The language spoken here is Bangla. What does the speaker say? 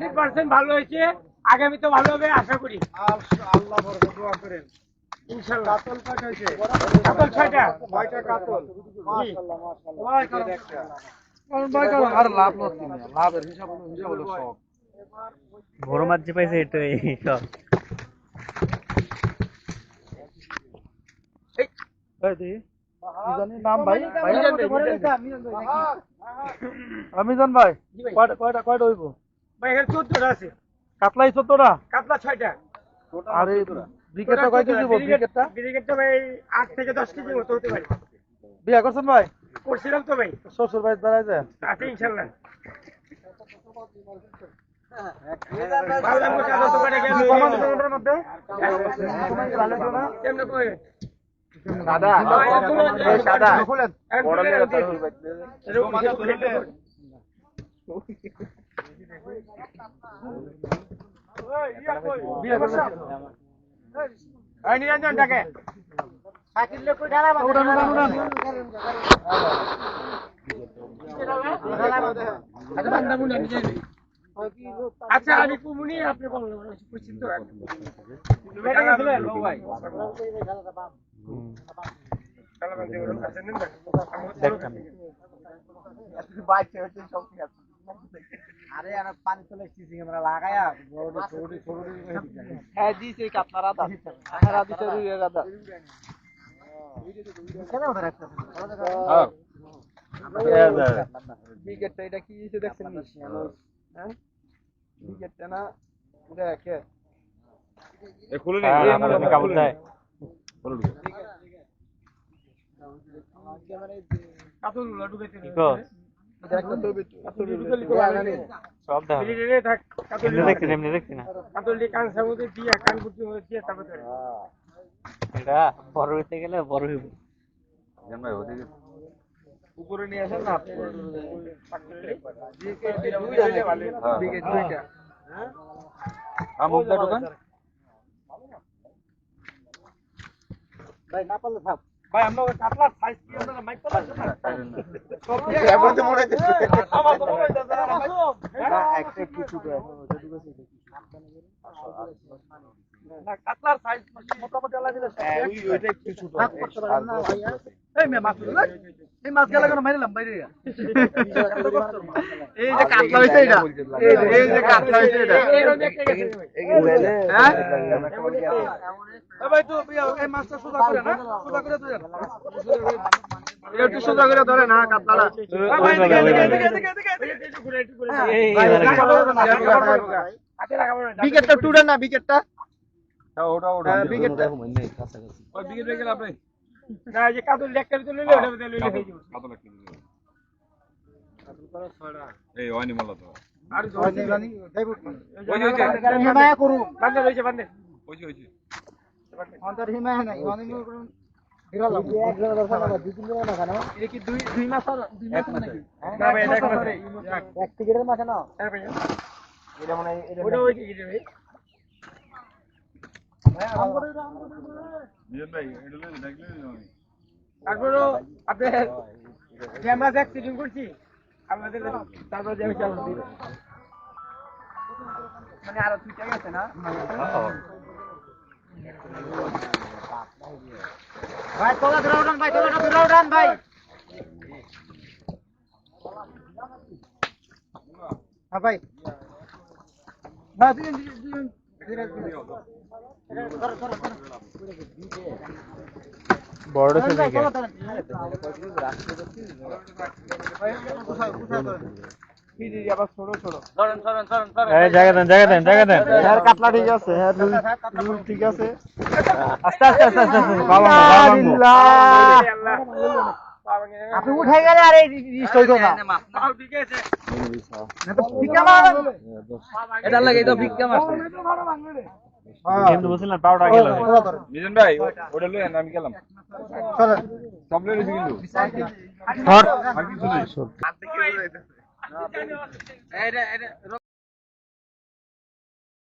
হান্ড্রেড পার্সেন্ট ভালো হয়েছে আগামী তো ভালো হবে আশা করি। আল্লাহ দোয়া করেন। ইনশাল্লাহ। কাতল কাতল ছয়টা। কয়টা কাতল? মাশাআল্লাহ মাশাআল্লাহ। ভাই কারণ আর লাভ লস লাভের হিসাব হিসাব হলো সব। বড় মাছ যে পাইছে এটাই সব। ভাই। কয়টা কয়টা হইব? ভাই এখানে চোদ্দটা আছে। কাতলাই চোদ্দটা? কাতলা ছয়টা। আর এই ব্রিকেটটা কয় কেজি হইব ব্রিকেটটা? ভাই আট থেকে দশ কেজি মতো হতে পারে। বিয়া করছেন ভাই? করছিলাম তো ভাই। শ্বশুর ভাই দাঁড়ায় যায় আছে ইনশাল্লাহ দাদা দাদা নিরঞ্জন ডাকে উঠান উঠান আচ্ছা আমি। কুমুনি আপনি বললেন পরিচিত ভাই আরে আর পানি চলে এসেছি আমরা লাগায়া বড় ছোট ছোট হ্যাঁ দিছে দিছে কেন ওটা এটা কি হইছে দেখছেন হ্যাঁ? না? কাতুল ঢুকাইতে কি না, এমনি দেখছি না। কাতুল দিয়ে কান কান বুদ্ধি দিয়ে তারপরে ধরে। এটা বড় হইতে গেলে বড় হইব। উপরে নিয়ে আসেন না ভাই না পারলে থাক। ভাই আমরা কাতলার সাইজ কি আপনারা মাইক পাচ্ছেন না? এমন তো মনে হচ্ছে আমার তো মনে হইতাছে না একটা কিছু না কাতলার সাইজ মোটামুটি আলাদা দিলে ওইটা একটু ছোট। ভাগ করতে পারেন না ভাইয়া এই মে মাছ ধরো, এই। মাছ গেলে কেন মারিলাম বাইরে এই যে কাতলা হইছে এটা। এই যে- এই হইছে এটা। এই রোদে একটা গেছে। ভাই। হ্যাঁ ভাই তো এই মাছটা সোজা করে না? সোজা করে তুই একটু সোজা করে ধরে না কাতলাটা। এবার লাগাবো না, বিকেটটা টুডে না বিকেটটা। হ্যাঁ, বিকেটটা। বিকেট হয়ে গেল আপনি না, এই যে লইলে লইলে হয়ে যাবে। এই হয়নি বলল তো আর জোর দিলে। ওই যে, ওই যে। হিমায়া করু। বান্দে রয়েছে, বান্দে। ওই যে, ওই যে। অন্তর হিমায় নাই অনেক করুন কি দুই দুই মাস দুই মাস নাকি না ভাই, এটা এখন এক টিকেটের মাসে না হ্যাঁ এটা মনে হয় এটা ওই টিকিটে ভাই। তারপরও। মানে আরও না ভাই তোলা উঠান ভাই তোলা উঠান ভাই হ্যাঁ ভাই না দিন বড় হইছে নাকি কি দিদি আবার ছোট ছোট এই জায়গা দেন জায়গা দেন জায়গা দেন। হ্যাঁ কাতলা ঠিক আছে হ্যাঁ রুই রুই ঠিক আছে। আস্তে আস্তে আস্তে আস্তে আস্তে বাবা বাবা আল্লাহ। বাবা গে। আপনি উঠে গেলে আর এই রিস্ট হইতো ঠিক আছে। ভিক্ষা মার এটা লাগে, এটা ভিক্ষা মারছে। কিন্তু বুঝলেন পাউডার গেল মিলন ভাই ওটা লই আমি গেলাম। সব লই লইছি কিন্তু। শর্ট আর কিছু নাই। এই, এটা- এটা-